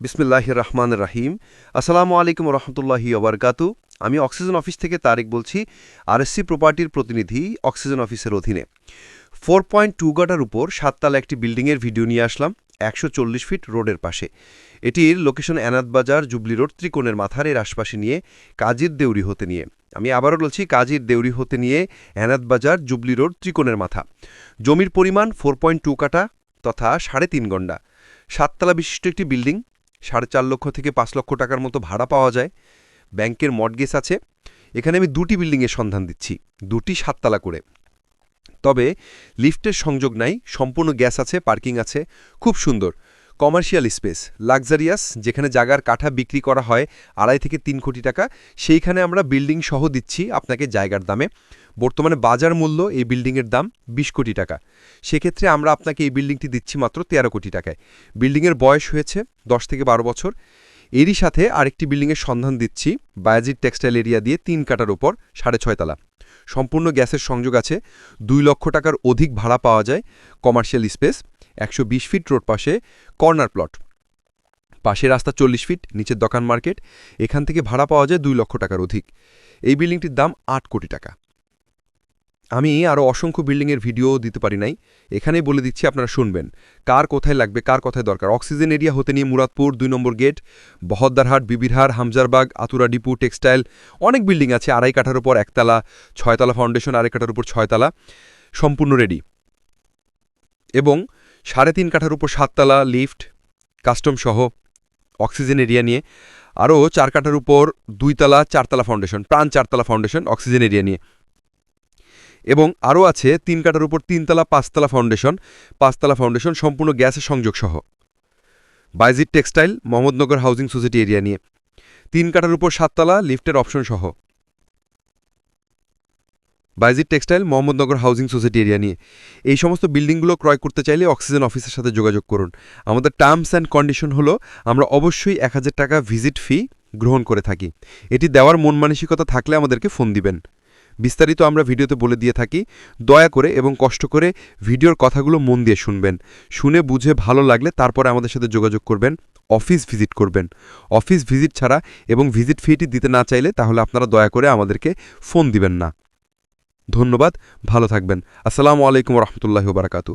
বিসমিল্লাহ রহমান রাহিম আসসালামু আলাইকুম রহমতুল্লাহি ওবরকাতু। আমি অক্সিজেন অফিস থেকে তারেক বলছি, আরএসসি প্রপার্টির প্রতিনিধি অক্সিজেন অফিসের অধীনে। ফোর পয়েন্ট টু গাটার উপর সাততলা একটি বিল্ডিংয়ের ভিডিও নিয়ে আসলাম, একশো চল্লিশ ফিট রোডের পাশে। এটির লোকেশন বাজার, জুবলি রোড, ত্রিকোণের মাথার এর আশপাশে নিয়ে কাজীর দেউরি হতে নিয়ে। আমি আবারও বলছি, কাজীর দেউরি হতে নিয়ে বাজার, জুবলি রোড, ত্রিকোণের মাথা। জমির পরিমাণ ফোর পয়েন্ট টু কাটা তথা সাড়ে তিন গন্ডা। সাততলা বিশিষ্ট একটি বিল্ডিং সাড়ে চার লক্ষ থেকে পাঁচ লক্ষ টাকার মতো ভাড়া পাওয়া যায়। ব্যাংকের মর্টগেজ আছে। এখানে আমি দুটি বিল্ডিংয়ের সন্ধান দিচ্ছি। দুটি সাততলা করে। তবে লিফটের সংযোগ নাই। সম্পূর্ণ গ্যাস আছে, পার্কিং আছে। খুব সুন্দর। কমার্শিয়াল স্পেস, লাক্সারিয়াস, যেখানে জাগার কাঠা বিক্রি করা হয় আড়াই থেকে তিন কোটি টাকা। সেইখানে আমরা বিল্ডিং সহ দিচ্ছি আপনাকে জায়গার দামে। বর্তমানে বাজার মূল্য এই বিল্ডিংয়ের দাম ২০ কোটি টাকা। সেক্ষেত্রে আমরা আপনাকে এই বিল্ডিংটি দিচ্ছি মাত্র তেরো কোটি টাকায়। বিল্ডিংয়ের বয়স হয়েছে দশ থেকে বারো বছর। এরই সাথে আরেকটি বিল্ডিংয়ের সন্ধান দিচ্ছি বায়াজির টেক্সটাইল এরিয়া দিয়ে তিন কাটার ওপর সাড়ে ছয়তলা সম্পূর্ণ গ্যাসের সংযোগ আছে। দুই লক্ষ টাকার অধিক ভাড়া পাওয়া যায় কমার্শিয়াল স্পেস, একশো বিশ ফিট রোড পাশে কর্নার প্লট। পাশে রাস্তা চল্লিশ ফিট, নিচের দোকান মার্কেট। এখান থেকে ভাড়া পাওয়া যায় দুই লক্ষ টাকার অধিক। এই বিল্ডিংটির দাম আট কোটি টাকা। আমি আরও অসংখ্য বিল্ডিংয়ের ভিডিও দিতে পারি নাই। এখানেই বলে দিচ্ছি, আপনারা শুনবেন। কার কোথায় লাগবে, কার কোথায় দরকার? অক্সিজেন এরিয়া হতে নিয়ে মুরাদপুর দুই number gate Bahaddarhat Bibirhat Hamzarbag, Atura depot textile অনেক বিল্ডিং আছে। আড়াই কাঠার উপর একতলা, ছয়তলা ফাউন্ডেশন আড়াই কাঠার উপর ছয়তলা, সম্পূর্ণ রেডি এবং সাড়ে তিন কাঠার উপর সাততলা লিফট কাস্টম সহ অক্সিজেন এরিয়া নিয়ে। আরও চার কাঠার উপর দুইতলা, চারতলা ফাউন্ডেশন প্রাণ চারতলা ফাউন্ডেশন অক্সিজেন এরিয়া নিয়ে। এবং আরও আছে তিন কাটার উপর তিনতলা, পাঁচতলা ফাউন্ডেশন। পাঁচতলা ফাউন্ডেশন সম্পূর্ণ গ্যাসের সংযোগ সহ বাইজিট textile, Mohammadnagar housing society area নিয়ে। তিন কাটার উপর সাততলা, লিফটের অপশন সহ। বাইজিট textile, Mohammadnagar housing society area নিয়ে। এই সমস্ত বিল্ডিংগুলো ক্রয় করতে চাইলে অক্সিজেন অফিসের সাথে যোগাযোগ করুন। আমাদের টার্মস অ্যান্ড কন্ডিশন হলো, আমরা অবশ্যই এক হাজার টাকা ভিজিট ফি গ্রহণ করে থাকি। এটি দেওয়ার মন মানসিকতা থাকলে আমাদেরকে ফোন দিবেন। বিস্তারিত আমরা ভিডিওতে বলে দিয়ে থাকি, দয়া করে এবং কষ্ট করে ভিডিওর কথাগুলো মন দিয়ে শুনবেন। শুনে বুঝে ভালো লাগলে তারপরে আমাদের সাথে যোগাযোগ করবেন, অফিস ভিজিট করবেন। অফিস ভিজিট ছাড়া এবং ভিজিট ফিটি দিতে না চাইলে তাহলে আপনারা দয়া করে আমাদেরকে ফোন দিবেন না। ধন্যবাদ, ভালো থাকবেন। আসসালামু আলাইকুম রহমতুল্লাহ বারাকাতু